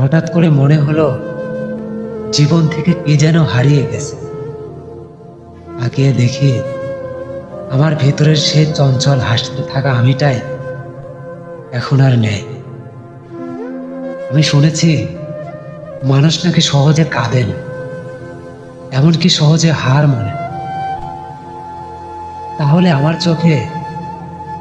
হঠাৎ করে মনে হলো জীবন থেকে কে যেন হারিয়ে গেছে। তাকিয়ে দেখি আমার ভেতরের সেই চঞ্চল হাসতে থাকা আমিটাই এখন আর নেই। আমি শুনেছি মানুষ নাকি সহজে কাঁদে না, এমনকি সহজে হার মানে তাহলে আমার চোখে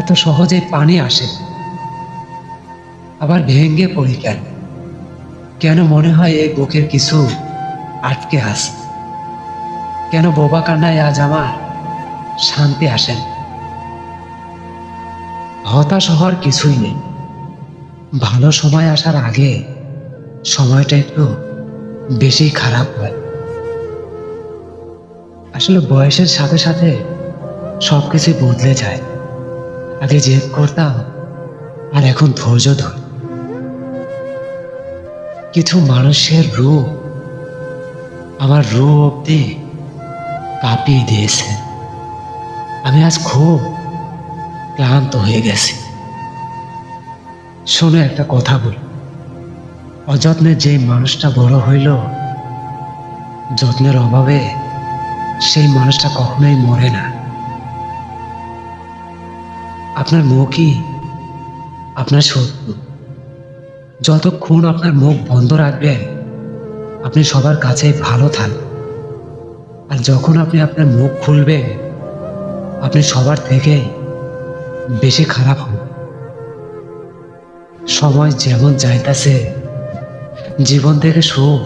এত সহজে পানি আসে আবার ভেঙ্গে পড়ি কেন? কেন মনে হয় এই বুকের কিছু আটকে আছে? কেন বোবা কান্নায় আজ আমার শান্তি আসেন হতাশ হওয়ার কিছুই নেই। ভালো সময় আসার আগে সময়টা একটু বেশি খারাপ হয়। আসলে বয়সের সাথে সাথে সব কিছু বদলে যায়। আগে জেদ করতাম, আর এখন ধৈর্য ধরি। কিছু মানুষের রূপ আমার রূপ অব্দি কাঁপিয়ে দিয়েছে। আমি আজ খুব ক্লান্ত হয়ে গেছি। শোনো, একটা কথা বলি। অযত্নে যে মানুষটা বড় হইল, যত্নের অভাবে সেই মানুষটা কখনোই মরে না। আপনার মুখই আপনার শত্রু। যতক্ষণ আপনার মুখ বন্ধ রাখবেন, আপনি সবার কাছেই ভালো থাকবেন। আর যখন আপনি আপনার মুখ খুলবেন, আপনি সবার থেকে বেশি খারাপ হন সময় যেমন যাইতাছে, জীবন থেকে সুখ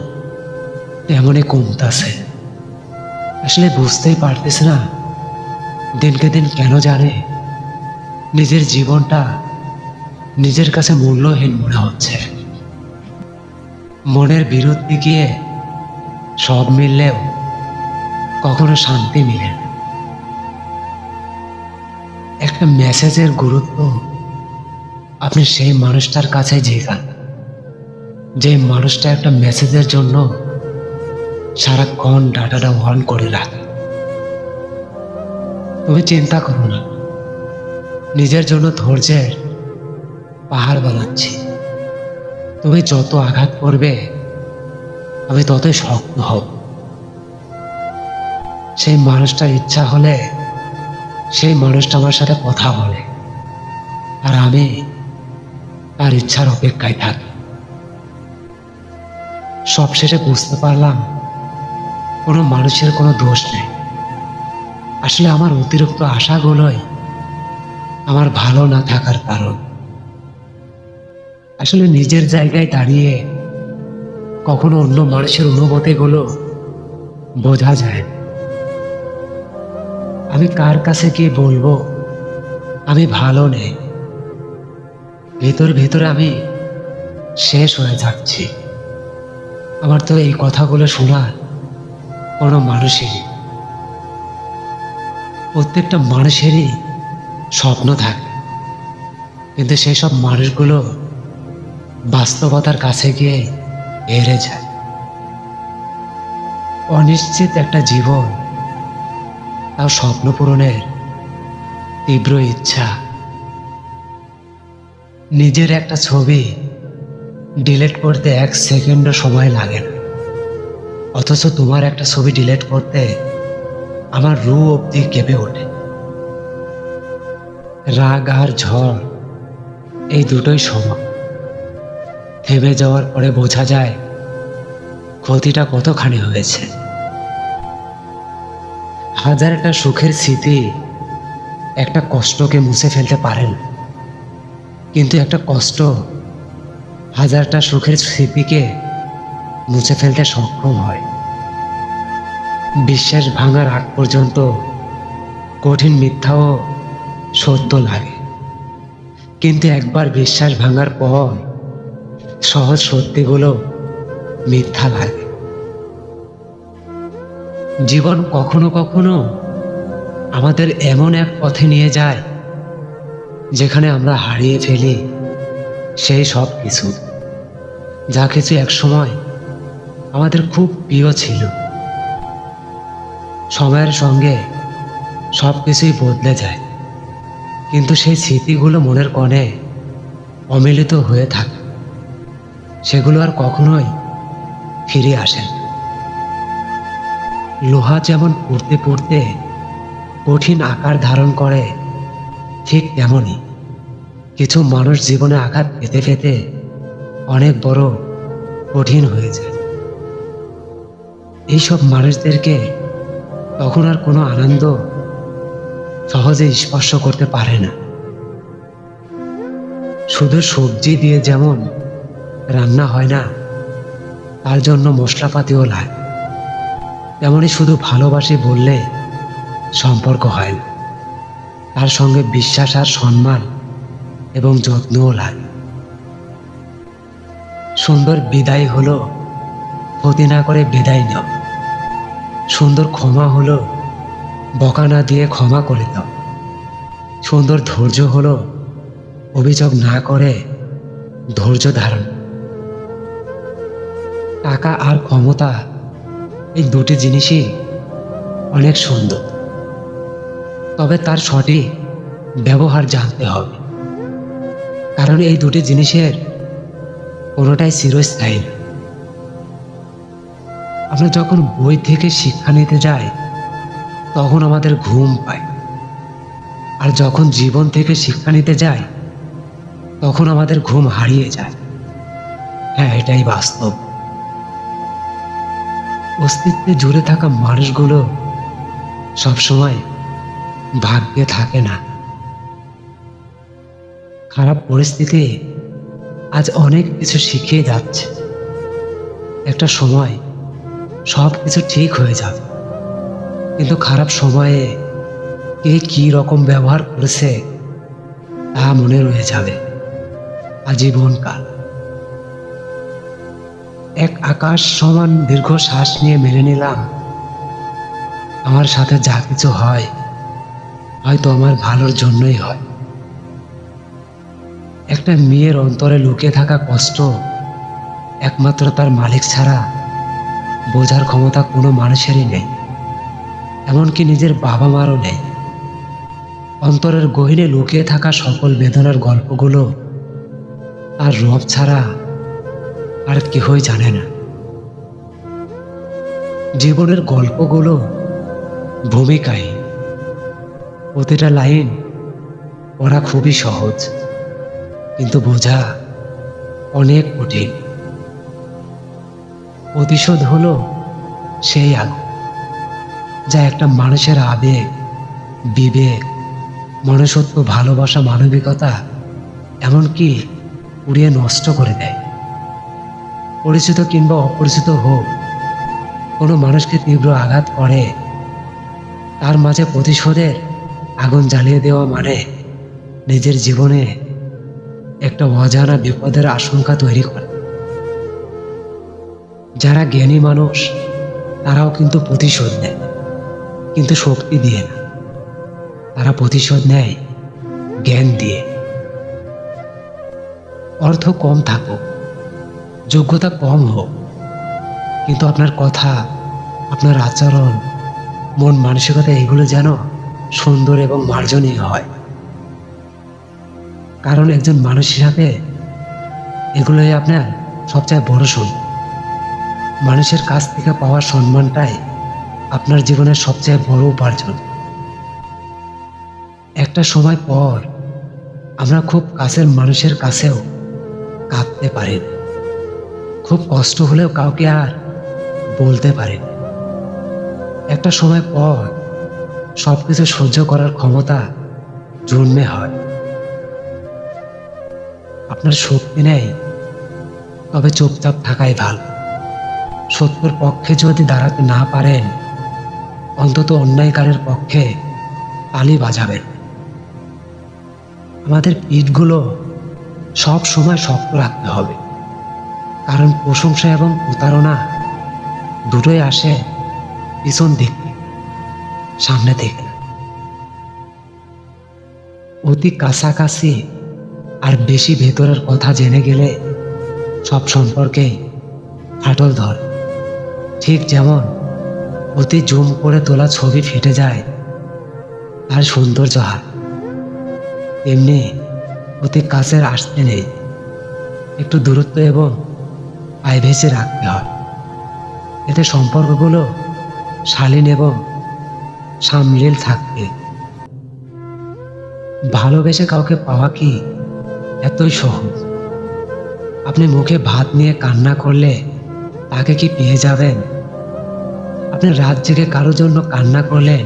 তেমনই কমতাছে। আসলে বুঝতেই পারতেছে না, দিনকে দিন কেন জানে, নিজের জীবনটা নিজের কাছে মূল্যহীন মনে হচ্ছে। মনের বিরুদ্ধে গিয়ে সব মিললেও কখনো শান্তি মিলে না। একটা মেসেজের গুরুত্ব আপনি সেই মানুষটার কাছে যেখান যে মানুষটা একটা মেসেজের জন্য সারাক্ষণ ডাটাটা অন করে রাখে। তুমি চিন্তা করো না। নিজের জন্য ধৈর্যের পাহাড় বানাচ্ছি। তুমি যত আঘাত করবে, আমি ততই শক্ত হব। সেই মানুষটার ইচ্ছা হলে, সেই মানুষটা আমার সাথে কথা বলে। আর আমি তার ইচ্ছার অপেক্ষায় থাকি। সব শেষে বুঝতে পারলাম, কোনো মানুষের কোনো দোষ নেই। আসলে আমার অতিরিক্ত আশাগুলোই আমার ভালো না থাকার কারণ। আসলে নিজের জায়গায় দাঁড়িয়ে কখনো অন্য মানুষের অনুভূতিগুলো বোঝা যায়। আমি কার কাছে গিয়ে বলব? আমি ভালো নেই। ভেতর ভেতরে আমি শেষ হয়ে যাচ্ছি। আমার তো এই কথাগুলো শোনার কোনো মানুষেরই। প্রত্যেকটা মানুষেরই স্বপ্ন থাকে। কিন্তু সেই সব মানুষগুলো বাস্তবতার কাছে গিয়ে হেরে যায়। অনিশ্চিত একটা জীবন, তাও স্বপ্ন পূরণের তীব্র ইচ্ছা। নিজের একটা ছবি ডিলিট করতে এক সেকেন্ডও সময় লাগে না। অথচ তোমার একটা ছবি ডিলেট করতে আমার রু অব্দি কেঁপে ওঠে। রাগ আর ঝড়, এই দুটোই সমান থেমে যাওয়ার পরে বোঝা যায়, ক্ষতিটা কতখানি হয়েছে। হাজারটা সুখের স্মৃতি একটা কষ্টকে মুছে ফেলতে পারেন। কিন্তু একটা কষ্ট হাজারটা সুখের স্মৃতিকে মুছে ফেলতে সক্ষম হয়। বিশ্বাস ভাঙার আগ পর্যন্ত কঠিন মিথ্যাও সত্য লাগে। কিন্তু একবার বিশ্বাস ভাঙার পর সহজ সত্যিগুলো মিথ্যা লাগে। জীবন কখনো কখনো আমাদের এমন এক পথে নিয়ে যায়, যেখানে আমরা হারিয়ে ফেলি সেই সব কিছু। যা কিছু এক সময় আমাদের খুব প্রিয় ছিল। সময়ের সঙ্গে সব কিছুই বদলে যায়। কিন্তু সেই স্মৃতিগুলো মনের কণে অমিলিত হয়ে থাকে। সেগুলো আর কখনোই ফিরে আসেন। লোহা যেমন পড়তে পড়তে কঠিন আকার ধারণ করে, ঠিক তেমনই কিছু মানুষ জীবনে আঘাত পেতে পেতে অনেক বড় কঠিন হয়ে যায়। এইসব মানুষদেরকে তখন আর কোনো আনন্দ সহজে স্পর্শ করতে পারে না। শুধু সবজি দিয়ে যেমন রান্না হয় না, তার জন্য মশলাপাতিও লাগে। তেমনি শুধু ভালোবাসি বললে সম্পর্ক হয় না। তার সঙ্গে বিশ্বাস আর সম্মান এবং যত্নও লাগে। সুন্দর বিদায় হলো, ক্ষতি না করে বিদায় নাও। সুন্দর ক্ষমা হলো, বকা না দিয়ে ক্ষমা করে দাও। সুন্দর ধৈর্য হলো, অভিযোগ না করে ধৈর্য ধারণ টাকা আর ক্ষমতা এই দুটি জিনিসই অনেক সুন্দর। তবে তার সঠিক ব্যবহার জানতে হবে। কারণ এই দুটি জিনিসের কোনোটাই চিরস্থায়ী আমরা যখন বই থেকে শিক্ষা নিতে যাই, তখন আমাদের ঘুম পায়। আর যখন জীবন থেকে শিক্ষা নিতে যাই, তখন আমাদের ঘুম হারিয়ে যায়। হ্যাঁ এটাই বাস্তব। অস্তিত্বে জুড়ে থাকা মানুষগুলো সবসময় ভাগ্যে থাকে না। খারাপ পরিস্থিতি আজ অনেক কিছু শিখিয়ে যাচ্ছে। একটা সময় সব কিছু ঠিক হয়ে যাবে। কিন্তু খারাপ সময়ে কে কি রকম ব্যবহার করেছে তা মনে রয়ে যাবে। আজীবনকাল। এক আকাশ সমান দীর্ঘ শ্বাস নিয়ে মেনে নিলাম। আমার সাথে যা কিছু হয়, হয়তো আমার ভালোর জন্যই হয়। একটা মেয়ের অন্তরে লুকিয়ে থাকা কষ্ট একমাত্র তার মালিক ছাড়া বোঝার ক্ষমতা কোনো মানুষেরই নেই, এমনকি নিজের বাবা মারও নেই। অন্তরের গহিনে লুকিয়ে থাকা সকল বেদনার গল্পগুলো আর রব ছাড়া আর কেহই জানে না। জীবনের গল্পগুলো, ভূমিকায়, প্রতিটা লাইন পড়া খুবই সহজ, কিন্তু বোঝা অনেক কঠিন। প্রতিশোধ হলো সেই আগুন যা একটা মানুষের আবেগ, বিবেক, মনুষ্যত্ব, ভালোবাসা, মানবিকতা, এমনকি উড়িয়ে নষ্ট করে দেয়। পরিচিত কিংবা অপরিচিত হোক, কোনো মানুষকে তীব্র আঘাত করে, তার মাঝে প্রতিশোধের আগুন জ্বালিয়ে দেওয়া মানে নিজের জীবনে একটা অজানা বিপদের আশঙ্কা তৈরি করে। যারা জ্ঞানী মানুষ, তারাও কিন্তু প্রতিশোধ নেয়, কিন্তু শক্তি দিয়ে না। তারা প্রতিশোধ নেয় জ্ঞান দিয়ে। অর্থ কম থাকুক। যোগ্যতা কম হোক, কিন্তু আপনার কথা, আপনার আচরণ, মন মানসিকতা এগুলো যেন সুন্দর এবং মার্জনীয় হয়। কারণ একজন মানুষ হিসাবে এগুলোই আপনার সবচেয়ে বড় সম্মান মানুষের কাছ থেকে পাওয়া সম্মানটাই আপনার জীবনের সবচেয়ে বড় উপার্জন। একটা সময় পর আমরা খুব কাছের মানুষের কাছেও কাঁদতে পারি না। খুব কষ্ট হলেও কাউকে আর বলতে পারি না একটা সময় পর সব কিছু সহ্য করার ক্ষমতা জন্মে হয়। আপনার শক্তি নেই, তবে চুপচাপ থাকাই ভালো। সত্যের পক্ষে যদি দাঁড়াতে না পারেন, অন্তত অন্যায়কারের পক্ষে তালি বাজাবেন। আমাদের পিঠগুলো সব সময় শক্ত রাখতে হবে। কারণ প্রশংসা এবং প্রতারণা দুটোই আসে পিছন দিক সামনে থেকে অতি কাছাকাছি আর বেশি ভেতরের কথা জেনে গেলে সব সম্পর্কে ফাটল ধর। ঠিক যেমন অতি জুম করে তোলা ছবি ফেটে যায় তার সৌন্দর্য হার। তেমনি অতি কাছের আসতে নেই। একটু দূরত্ব এবং প্রাইভেসি রাখতে হয় এতে সম্পর্কগুলো শালীন এবং সামলীল থাকবে। ভালোবেসে কাউকে পাওয়া কি এতই সহজ? আপনি মুখে ভাত নিয়ে কান্না করলে তাকে কি পেয়ে যাবেন? আপনি রাত জেগে কারোর জন্য কান্না করলেন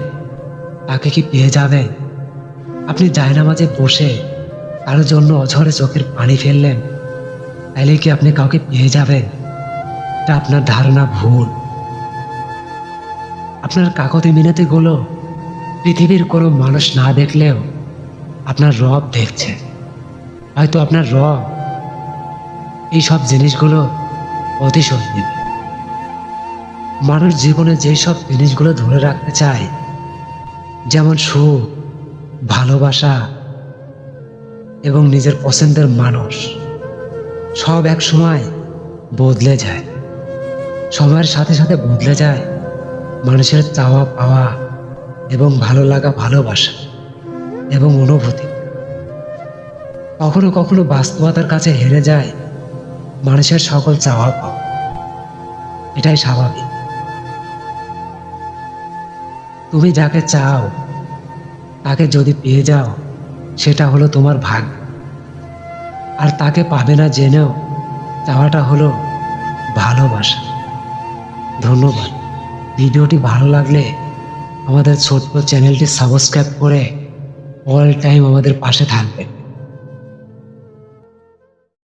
তাকে কি পেয়ে যাবেন? আপনি জায়নামাজে বসে কারোর জন্য অঝরে চোখের পানি ফেললেন তাইলে কি আপনি কাউকে পেয়ে যাবেন এটা আপনার ধারণা ভুল আপনার কাকতি মিনতিগুলো পৃথিবীর কোনো মানুষ না দেখলেও আপনার রব দেখছে হয়তো আপনার রব এই সব জিনিসগুলো প্রতিশোধ নেবে মানুষ জীবনে যেই সব জিনিসগুলো ধরে রাখতে চায় যেমন সুখ ভালোবাসা এবং নিজের পছন্দের মানুষ সব এক সময় বদলে যায়। সময়ের সাথে সাথে বদলে যায় মানুষের চাওয়া পাওয়া এবং ভালো লাগা ভালোবাসা এবং অনুভূতি। কখনো কখনো বাস্তবতার কাছে হেরে যায় মানুষের সকল চাওয়া পাওয়া। এটাই স্বাভাবিক। তুমি যাকে চাও, তাকে যদি পেয়ে যাও, সেটা হলো তোমার ভাগ্য। আর তাকে পাবে না জেনেও চাওয়াটা হলো ভালোবাসা। ধন্যবাদ। ভিডিওটি ভালো লাগলে আমাদের ছোট্ট চ্যানেলটি সাবস্ক্রাইব করে অল টাইম আমাদের পাশে থাকবেন।